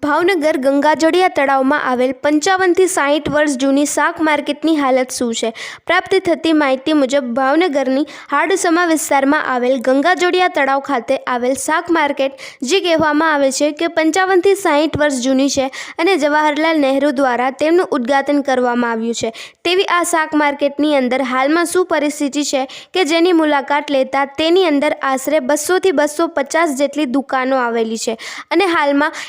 ભાવનગર ગંગાજળિયા તળાવમાં આવેલ પંચાવનથી સાહીઠ વર્ષ જૂની શાક માર્કેટની હાલત શું છે? પ્રાપ્ત થતી માહિતી મુજબ ભાવનગરની હાડસમા વિસ્તારમાં આવેલ ગંગાજળિયા તળાવ ખાતે આવેલ શાક માર્કેટ, જે કહેવામાં આવે છે કે પંચાવનથી સાહીઠ વર્ષ જૂની છે અને જવાહરલાલ નહેરુ દ્વારા તેમનું ઉદ્ઘાટન કરવામાં આવ્યું છે. તેવી આ શાક માર્કેટની અંદર હાલમાં શું પરિસ્થિતિ છે કે જેની મુલાકાત લેતા તેની અંદર આશરે બસોથી બસો પચાસ જેટલી દુકાનો આવેલી છે અને હાલમાં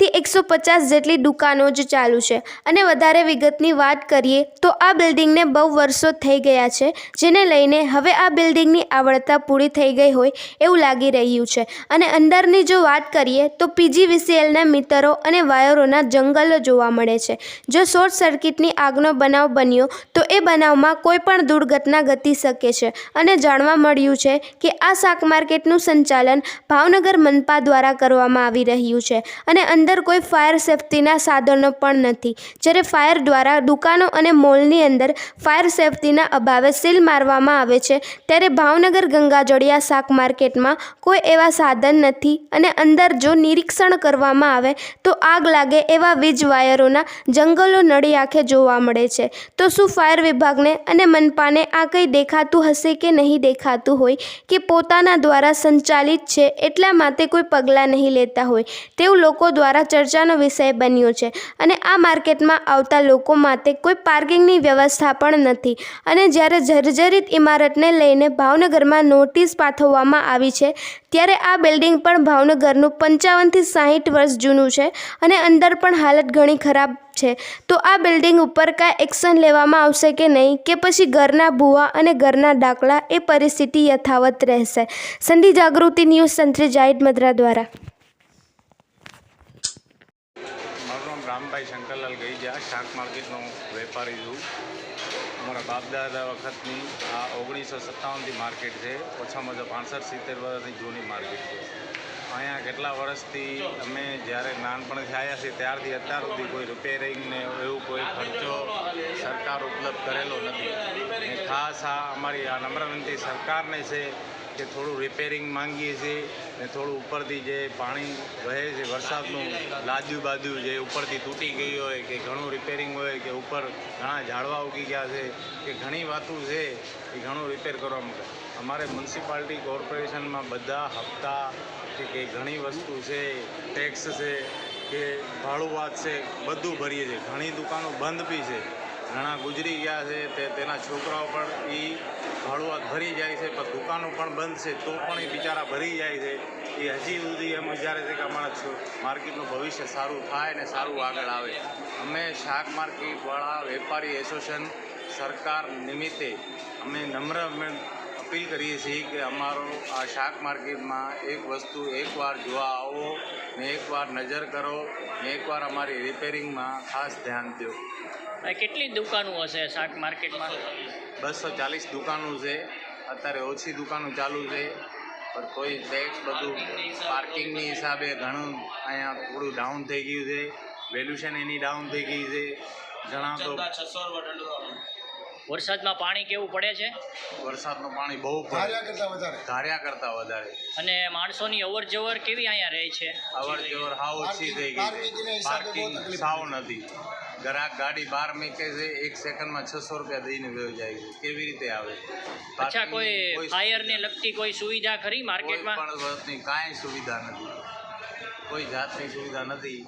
સોથી એકસો પચાસ જેટલી દુકાનો જ ચાલુ છે. અને વધારે વિગતની વાત કરીએ તો આ બિલ્ડિંગને બહુ વર્ષો થઈ ગયા છે, જેને લઈને હવે આ બિલ્ડિંગની આવડતા પૂરી થઈ ગઈ હોય એવું લાગી રહ્યું છે. અને અંદરની જો વાત કરીએ તો પીજીવીસીએલના મીટરો અને વાયરોના જંગલો જોવા મળે છે. જો શોર્ટ સર્કિટની આગનો બનાવ બન્યો તો એ બનાવમાં કોઈ પણ દુર્ઘટના ઘટી શકે છે. અને જાણવા મળ્યું છે કે આ શાક માર્કેટનું સંચાલન ભાવનગર મનપા દ્વારા કરવામાં આવી રહ્યું છે. અને અંદર કોઈ ફાયર સેફ્ટીના સાધનો પણ નથી. જ્યારે ફાયર દ્વારા દુકાનો અને મોલની અંદર ફાયર સેફ્ટીના અભાવે સીલ મારવામાં આવે છે, ત્યારે ભાવનગર ગંગાજળિયા શાક માર્કેટમાં કોઈ એવા સાધન નથી અને અંદર જો નિરીક્ષણ કરવામાં આવે, તો આગ લાગે એવા વીજ વાયરોના જંગલો નડી આંખે જોવા મળે છે. તો શું ફાયર વિભાગને અને મનપાને આ કંઈ દેખાતું હશે કે નહીં દેખાતું હોય કે પોતાના દ્વારા સંચાલિત છે, એટલા માટે કોઈ પગલાં નહીં લેતા હોય? તેવું લોકો દ્વારા ચર્ચાનો વિષય બન્યો છે અને આ માર્કેટમાં આવતા લોકો માટે કોઈ પાર્કિંગની વ્યવસ્થા પણ નથી. અને જ્યારે જર્જરિત ઇમારતને લઈને ભાવનગરમાં નોટિસ પાઠવવામાં આવી છે, ત્યારે આ બિલ્ડિંગ પણ ભાવનગરનું પંચાવનથી સાહીઠ વર્ષ જૂનું છે અને અંદર પણ હાલત ઘણી ખરાબ છે. તો આ બિલ્ડિંગ ઉપર કાંઈ એક્શન લેવામાં આવશે કે નહીં? કે પછી ઘરના ભૂવા અને ઘરના ડાકલા એ પરિસ્થિતિ યથાવત રહેશે? સંધિ જાગૃતિ ન્યૂઝ સંત્રી જાહિદ મદ્રા દ્વારા. રામભાઈ શંકરલાલ ગઈજા શાક માર્કેટનો વેપારી છું. અમારા બાપદાદા વખતની આ ઓગણીસો સત્તાવનથી માર્કેટ છે. ઓછામાં ઓછા પાંસઠ, સિત્તેર વર્ષની જૂની માર્કેટ છે. અહીંયા કેટલા વર્ષથી અમે જ્યારે નાનપણથી આવ્યા છીએ ત્યારથી અત્યાર સુધી કોઈ રિપેરિંગ ને એવું કોઈ ખર્ચો સરકાર ઉપલબ્ધ કરેલો નથી. ખાસ આ અમારી આ નમ્ર વિનંતી સરકારને છે કે થોડું રિપેરિંગ માંગીએ છીએ ને થોડું ઉપરથી જે પાણી વહે છે, વરસાદનું લાદ્યું બાદ્યું જે ઉપરથી તૂટી ગઈ હોય કે ઘણું રિપેરિંગ હોય કે ઉપર ઘણા ઝાડવા ઉગી ગયા છે, કે ઘણી વાતો છે, એ ઘણું રિપેર કરવા માટે. અમારે મ્યુનિસિપાલિટી કોર્પોરેશનમાં બધા હપ્તા કે ઘણી વસ્તુ છે ટેક્સ છે, કે ભાડું છે, બધું ભરીએ છીએ. ઘણી દુકાનો બંધ બી છે. ઘણા ગુજરી ગયા છે, તે તેના છોકરાઓ પણ એ ભાડુઆત ભરી જાય છે, પણ દુકાનો પણ બંધ છે, તો પણ એ બિચારા ભરી જાય છે. એ હજી સુધી એમ વિચારે છે કે અમારા માર્કેટનું ભવિષ્ય સારું થાય ને સારું આગળ આવે. અમે શાક માર્કેટવાળા વેપારી એસોસિએશન સરકાર નિમિત્તે અમે નમ્ર અપીલ કરીએ છીએ કે અમારો આ શાક માર્કેટમાં એક વસ્તુ એકવાર જોવા આવો ને એકવાર નજર કરો ને એકવાર અમારી રિપેરિંગમાં ખાસ ધ્યાન દો કેટલી દુકાનો હશે શાક માર્કેટમાં? બસો ચાલીસ દુકાનો છે. અત્યારે ઓછી દુકાનો ચાલુ છે પણ કોઈ ટેક્સ બધું પાર્કિંગની હિસાબે ઘણું અહીંયા થોડું ડાઉન થઈ ગયું છે. વેલ્યુશન એની ડાઉન થઈ ગઈ છે. ઘણા તો વરસાદમાં પાણી કેવું પડે છે? વરસાદનું પાણી બહુ ધાર્યા કરતા કરતાં વધારે. ધાર્યા કરતા વધારે. અને માણસોની અવર જવર કેવી અહીંયા રહે છે? અવર જવર હાવ ઓછી થઈ ગઈ પાર્કિંગ સાવ નથી. ગ્રાહક ગાડી બહાર મૂકે છે એક સેકન્ડમાં છસો રૂપિયા દઈને વહી જાય છે. કેવી રીતે આવે? અચ્છા કોઈ ફાયરને લગતી કોઈ સુવિધા ખરી કોઈ માર્કેટમાં? પણ કાંઈ સુવિધા નથી. કોઈ જાતની સુવિધા નથી.